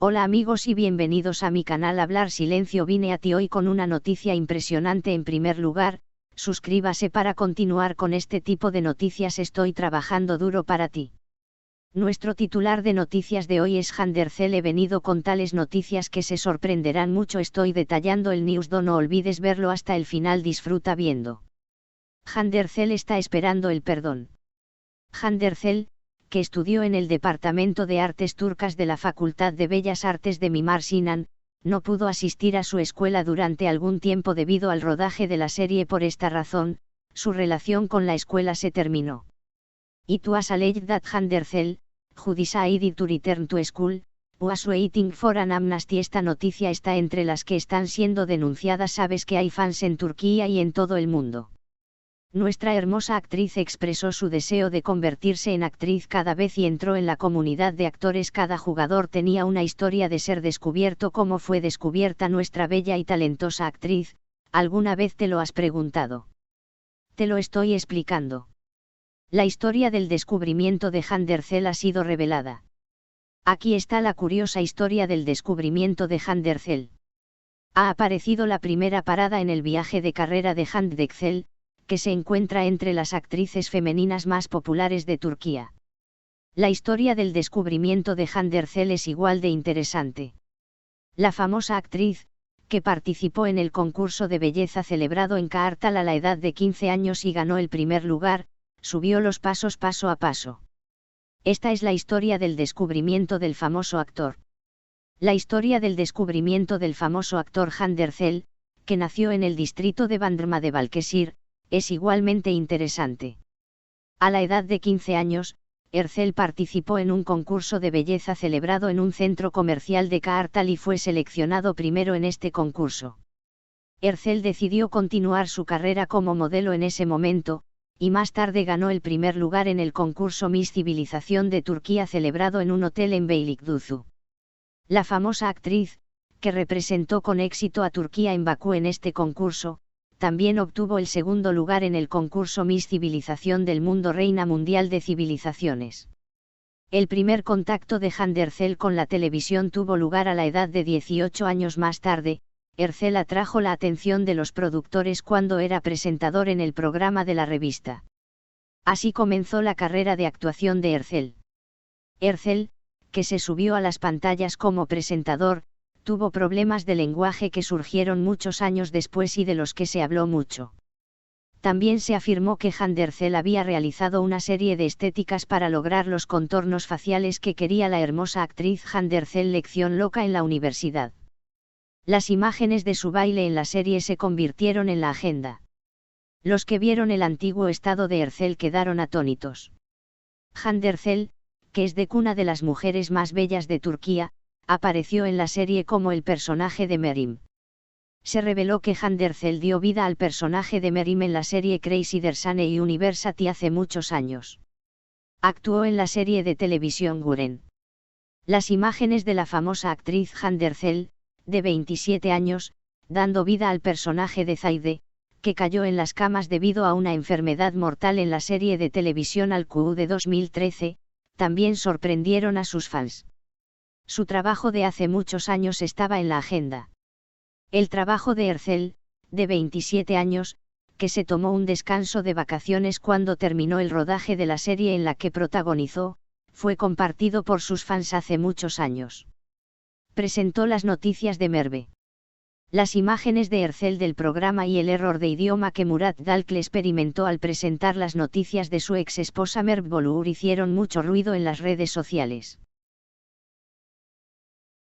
Hola amigos y bienvenidos a mi canal Hablar Silencio. Vine a ti hoy con una noticia impresionante en primer lugar, suscríbase para continuar con este tipo de noticias. Estoy trabajando duro para ti. Nuestro titular de noticias de hoy es Handercel. He venido con tales noticias que se sorprenderán mucho. Estoy detallando el news. No olvides verlo hasta el final. Disfruta viendo. Handercel está esperando el perdón. Handercel, que estudió en el Departamento de Artes Turcas de la Facultad de Bellas Artes de Mimar Sinan, no pudo asistir a su escuela durante algún tiempo debido al rodaje de la serie por esta razón, su relación con la escuela se terminó. Has alleged that Handercel, who to return to school, was waiting for an amnesty. Esta noticia está entre las que están siendo denunciadas. Sabes que hay fans en Turquía y en todo el mundo. Nuestra hermosa actriz expresó su deseo de convertirse en actriz cada vez y entró en la comunidad de actores. Cada jugador tenía una historia de ser descubierto. ¿Cómo fue descubierta nuestra bella y talentosa actriz? ¿Alguna vez te lo has preguntado? Te lo estoy explicando. La historia del descubrimiento de Handercel ha sido revelada. Aquí está la curiosa historia del descubrimiento de Handercel. Ha aparecido la primera parada en el viaje de carrera de Handexel, que se encuentra entre las actrices femeninas más populares de Turquía. La historia del descubrimiento de Handercel es igual de interesante. La famosa actriz, que participó en el concurso de belleza celebrado en Kaartal a la edad de 15 años y ganó el primer lugar, subió los pasos paso a paso. Esta es la historia del descubrimiento del famoso actor. La historia del descubrimiento del famoso actor Handercel, que nació en el distrito de Bandrma de Balkesir, es igualmente interesante. A la edad de 15 años, Ercel participó en un concurso de belleza celebrado en un centro comercial de Kaartal y fue seleccionado primero en este concurso. Ercel decidió continuar su carrera como modelo en ese momento, y más tarde ganó el primer lugar en el concurso Miss Civilización de Turquía celebrado en un hotel en Beylikdüzü. La famosa actriz, que representó con éxito a Turquía en Bakú en este concurso, también obtuvo el segundo lugar en el concurso Miss Civilización del Mundo Reina Mundial de Civilizaciones. El primer contacto de Handercel con la televisión tuvo lugar a la edad de 18 años más tarde, Ercel atrajo la atención de los productores cuando era presentador en el programa de la revista. Así comenzó la carrera de actuación de Ercel. Ercel, que se subió a las pantallas como presentador, tuvo problemas de lenguaje que surgieron muchos años después y de los que se habló mucho. También se afirmó que Handercel había realizado una serie de estéticas para lograr los contornos faciales que quería la hermosa actriz Handercel lección loca en la universidad. Las imágenes de su baile en la serie se convirtieron en la agenda. Los que vieron el antiguo estado de Ercel quedaron atónitos. Handercel, que es de cuna de las mujeres más bellas de Turquía, apareció en la serie como el personaje de Merim. Se reveló que Handercel dio vida al personaje de Merim en la serie Crazy Dersane University hace muchos años. Actuó en la serie de televisión Guren. Las imágenes de la famosa actriz Handercel, de 27 años, dando vida al personaje de Zaide, que cayó en las camas debido a una enfermedad mortal en la serie de televisión Al Q de 2013, también sorprendieron a sus fans. Su trabajo de hace muchos años estaba en la agenda. El trabajo de Ercel, de 27 años, que se tomó un descanso de vacaciones cuando terminó el rodaje de la serie en la que protagonizó, fue compartido por sus fans hace muchos años. Presentó las noticias de Merve. Las imágenes de Ercel del programa y el error de idioma que Murat Dalkle experimentó al presentar las noticias de su ex esposa Merve Bolur hicieron mucho ruido en las redes sociales.